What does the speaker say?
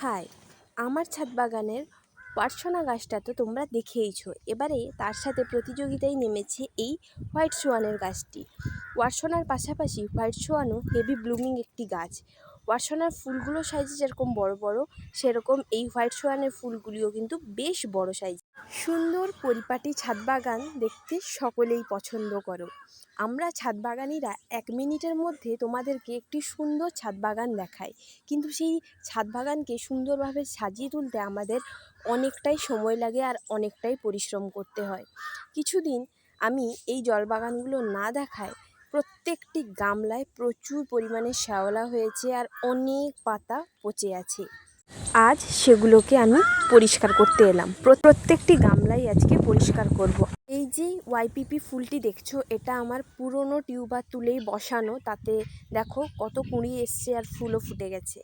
High আমার ছাদ বাগানের পার্সোনা গাছটা তো তোমরা দেখেইছ। এবারে তার সাথে প্রতিযোগিতায় নেমেছে এই হোয়াইট সোয়ানের গাছটি। ওয়ার্সোনার পাশাপাশি হোয়াইট সোয়ানও হেভি ব্লুমিং একটি গাছ। ওয়ার্সোনার ফুলগুলো সাইজে যেরকম বড় বড়, সেরকম এই হোয়াইট সোয়ানের ফুলগুলিও কিন্তু বেশ বড় সাইজ সুন্দর পরিপাটি ছাদ বাগান দেখতে সকলেই পছন্দ করো। আমরা ছাদ বাগানিরা এক মিনিটের মধ্যে তোমাদেরকে একটি সুন্দর ছাদ বাগান দেখাই। কিন্তু সেই ছাদ বাগানকে সুন্দরভাবে সাজিয়ে তুলতে আমাদের অনেকটাই সময় লাগে আর অনেকটাই পরিশ্রম করতে হয়। কিছুদিন আমি এই জল বাগানগুলো না দেখায় প্রত্যেকটি গামলায় প্রচুর পরিমাণে শ্যাওলা হয়েছে আর অনেক পাতা পচে আছে। আজ সেগুলোকে আমি পরিষ্কার করতে এলাম। প্রত্যেকটি গামলাই আজকে পরিষ্কার করব। এই যে ওয়াইপিপি ফুলটি দেখছ, এটা আমার পুরনো টিউবার তুলেই বসানো। তাতে দেখো কত কুঁড়ি এসছে আর ফুলও ফুটে গেছে।